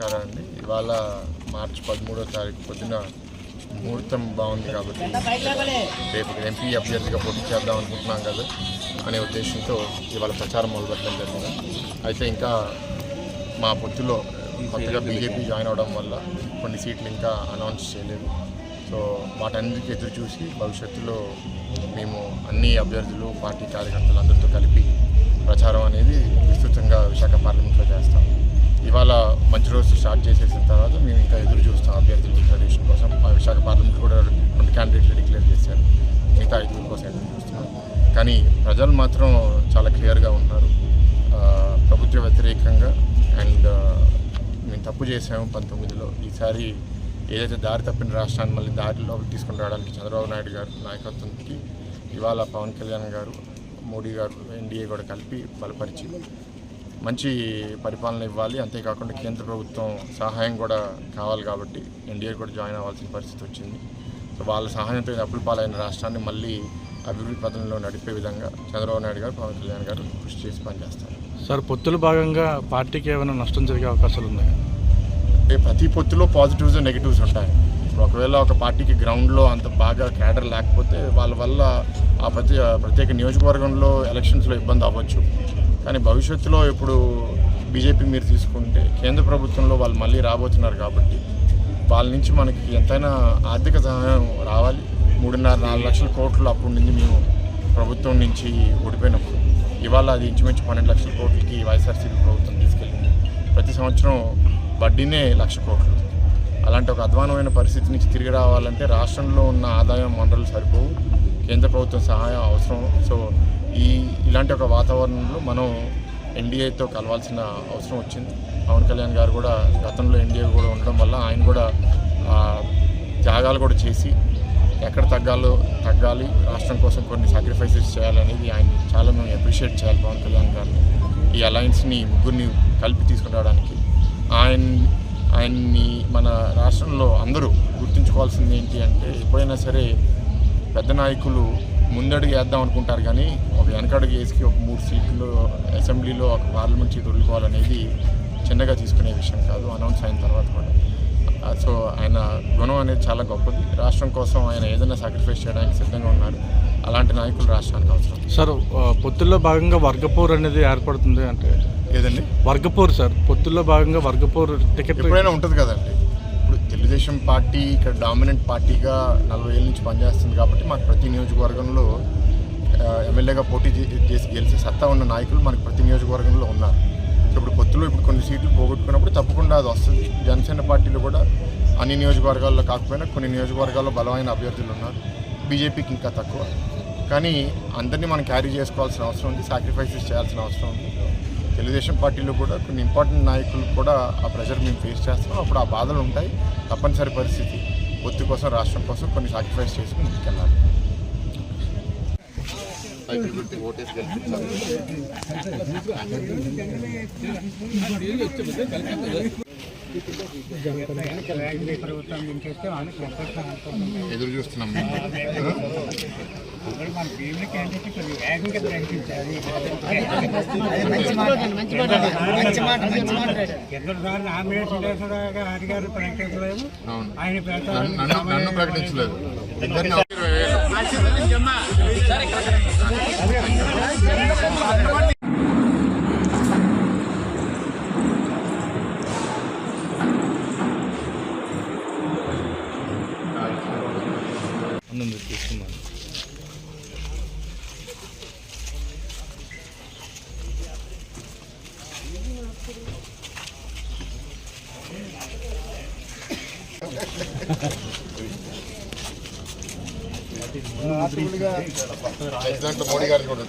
నమస్కారం అండి ఇవాళ మార్చి పదమూడో తారీఖు పొద్దున ముహూర్తం బాగుంది కాబట్టి రేపు ఎంపీ అభ్యర్థిగా పోటీ చేద్దాం అనుకుంటున్నాం కదా అనే ఉద్దేశంతో ఇవాళ ప్రచారం మొదలుపెట్టడం జరిగింది. అయితే ఇంకా మా పొత్తులో కొత్తగా బీజేపీ జాయిన్ అవడం వల్ల కొన్ని సీట్లు ఇంకా అనౌన్స్ చేయలేదు. సో వాటన్నిటికీ ఎదురు చూసి భవిష్యత్తులో మేము అన్ని అభ్యర్థులు పార్టీ కార్యకర్తలు అందరితో కలిపి ప్రచారం అనేది విస్తృతంగా విశాఖ పార్లమెంట్లో చేస్తాం. ఇవాళ మంచి రోజు స్టార్ట్ చేసేసిన తర్వాత మేము ఇంకా ఎదురు చూస్తాం అభ్యర్థుల డిక్లరేషన్ కోసం. విశాఖ పార్లమెంట్ కూడా రెండు క్యాండిడేట్లు డిక్లేర్ చేశారు. మిగతా ఐదుగురు కోసం ఎదురు చూస్తున్నాం. కానీ ప్రజలు మాత్రం చాలా క్లియర్గా ఉన్నారు. ప్రభుత్వ వ్యతిరేకంగా అండ్ మేము తప్పు చేసాము పంతొమ్మిదిలో. ఈసారి ఏదైతే దారి తప్పిన రాష్ట్రాన్ని మళ్ళీ దారిలో తీసుకుని రావడానికి చంద్రబాబు నాయుడు గారు నాయకత్వంకి ఇవాళ పవన్ కళ్యాణ్ గారు మోడీ గారు ఎన్డీఏ కూడా కలిపి బలపరిచి మంచి పరిపాలన ఇవ్వాలి. అంతేకాకుండా కేంద్ర ప్రభుత్వం సహాయం కూడా కావాలి కాబట్టి ఎన్డీఏ కూడా జాయిన్ అవ్వాల్సిన పరిస్థితి వచ్చింది. సో వాళ్ళ సహాయంతో అప్పుల పాలైన రాష్ట్రాన్ని మళ్ళీ అభివృద్ధి పథంలో నడిపే విధంగా చంద్రబాబు నాయుడు గారు పవన్ కళ్యాణ్ గారు కృషి చేసి పనిచేస్తారు. సార్ పొత్తుల భాగంగా పార్టీకి ఏమైనా నష్టం జరిగే అవకాశాలు ఉన్నాయా? ప్రతి పొత్తులో పాజిటివ్స్ నెగిటివ్స్ ఉంటాయి. ఇప్పుడు ఒకవేళ ఒక పార్టీకి గ్రౌండ్లో అంత బాగా క్యాడర్ లేకపోతే వాళ్ళ వల్ల ఆ ప్రతి ప్రత్యేక నియోజకవర్గంలో ఎలక్షన్స్లో ఇబ్బంది అవ్వచ్చు. కానీ భవిష్యత్తులో ఇప్పుడు బీజేపీ మీరు తీసుకుంటే కేంద్ర ప్రభుత్వంలో వాళ్ళు మళ్ళీ రాబోతున్నారు కాబట్టి వాళ్ళ నుంచి మనకి ఎంతైనా ఆర్థిక సహాయం రావాలి. మూడున్నర నాలుగు లక్షల కోట్లు అప్పటి నుంచి మేము ప్రభుత్వం నుంచి ఓడిపోయినప్పుడు ఇవాళ అది ఇంచుమించు పన్నెండు లక్షల కోట్లకి వైఎస్ఆర్సీపీ ప్రభుత్వం తీసుకెళ్ళింది. ప్రతి సంవత్సరం వడ్డీనే లక్ష కోట్లు. అలాంటి ఒక అధ్వానమైన పరిస్థితి నుంచి తిరిగి రావాలంటే రాష్ట్రంలో ఉన్న ఆదాయం వనరులు సరిపోవు. కేంద్ర ప్రభుత్వం సహాయం అవసరం. సో ఈ ఇలాంటి ఒక వాతావరణంలో మనం ఎన్డీఏతో కలవాల్సిన అవసరం వచ్చింది. పవన్ కళ్యాణ్ గారు కూడా గతంలో ఎన్డీఏ కూడా ఉండడం వల్ల ఆయన కూడా త్యాగాలు కూడా చేసి ఎక్కడ తగ్గాలో తగ్గాలి. రాష్ట్రం కోసం కొన్ని సాక్రిఫైసెస్ చేయాలనేది ఆయన చాలా మేము అప్రిషియేట్ చేయాలి పవన్ కళ్యాణ్ గారిని. ఈ అలయన్స్ని ముగ్గురిని కలిపి తీసుకురావడానికి. ఆయన ఆయన్ని మన రాష్ట్రంలో అందరూ గుర్తుంచుకోవాల్సింది ఏంటి అంటే ఎప్పుడైనా సరే పెద్ద నాయకులు ముందడుగు వేద్దాం అనుకుంటారు కానీ ఒక వెనకడుగు వేసుకి ఒక మూడు సీట్లు అసెంబ్లీలో ఒక పార్లమెంట్ సీట్ వదులుకోవాలనేది చిన్నగా తీసుకునే విషయం కాదు అనౌన్స్ అయిన తర్వాత కూడా. సో ఆయన గుణం అనేది చాలా గొప్పది. రాష్ట్రం కోసం ఆయన ఏదైనా సాక్రిఫైస్ చేయడానికి సిద్ధంగా ఉన్నారు. అలాంటి నాయకులు రాష్ట్రానికి అవసరం. సార్ పొత్తుల్లో భాగంగా వర్గపూర్ అనేది ఏర్పడుతుంది అంటే? ఏదండి? వర్గపూర్ సార్. పొత్తుల్లో భాగంగా వర్గపూర్ టికెట్ ఎప్పుడైనా ఉంటుంది కదండి. ఇప్పుడు తెలుగుదేశం పార్టీ ఇక్కడ డామినెంట్ పార్టీగా నలభై ఏళ్ళ నుంచి పనిచేస్తుంది కాబట్టి మాకు ప్రతి నియోజకవర్గంలో ఎమ్మెల్యేగా పోటీ చేసి గెలిచే సత్తా ఉన్న నాయకులు మనకు ప్రతి నియోజకవర్గంలో ఉన్నారు. ఇప్పుడు పొత్తులో ఇప్పుడు కొన్ని సీట్లు పోగొట్టుకున్నప్పుడు తప్పకుండా అది వస్తుంది. జనసేన పార్టీలో కూడా అన్ని నియోజకవర్గాల్లో కాకపోయినా కొన్ని నియోజకవర్గాల్లో బలమైన అభ్యర్థులు ఉన్నారు. బీజేపీకి ఇంకా తక్కువ. కానీ అందరినీ మనం క్యారీ చేసుకోవాల్సిన అవసరం ఉంది సాక్రిఫైసెస్ చేయాల్సిన అవసరం ఉంది. తెలుగుదేశం పార్టీలో కూడా కొన్ని ఇంపార్టెంట్ నాయకులు కూడా ఆ ప్రెషర్ మేము ఫేస్ చేస్తాం. అప్పుడు ఆ బాధలు ఉంటాయి. తప్పనిసరి పరిస్థితి. ఒత్తి కోసం రాష్ట్రం కోసం కొన్ని సాక్రిఫైస్ చేసుకుని ముందుకెళ్ళాలి. ఓటేసి ఎదురు చూస్తున్నాం. మన ఫీల్డ్కి ఏంటంటే కొంచెం వేగంగా ప్రకటించాలి ఎక్కడ సార్ నామినేషన్ చేసేదాకా హరి గారు ప్రకటించలేదు అవును ఆయన పెడతారని నన్ను నన్ను ప్రకటించలేదు ఇద్దరిని ఇరవై వేలు ఉంది తీసుకున్నాను ప్రెసిడెంట్ మోడీ గారిని కూడా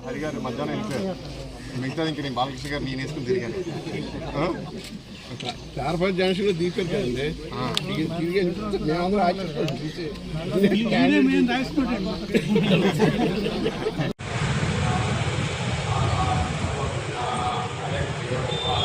హరిగారు మధ్యాహ్నం వెళ్ళారు మిగతా ఇంక నేను బాలకృష్ణ గారు నేను వేసుకుని తిరిగాను. చార్ ఫైవ్ జంక్షన్లో తీసుకెళ్ళి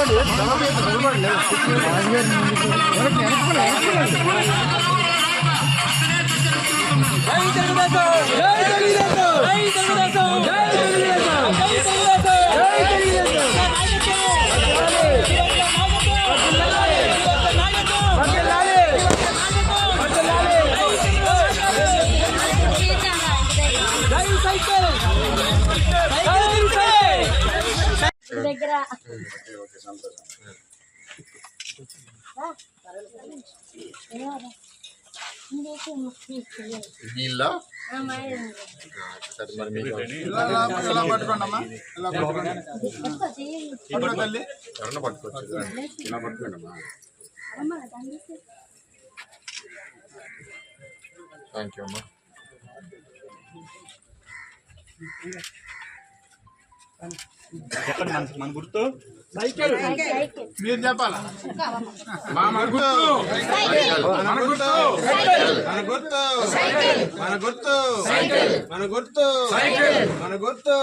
ఆయు ఆరోగ్య వీళ్ళ సరే మరి పట్టుకోవచ్చు ఇలా పట్టుకోండమ్మా థ్యాంక్ యూ అమ్మా మీరు చెప్పాలా? మన గుర్తు. మన గుర్తు. మన గుర్తు. మన గుర్తు. మన గుర్తు. మన గుర్తు.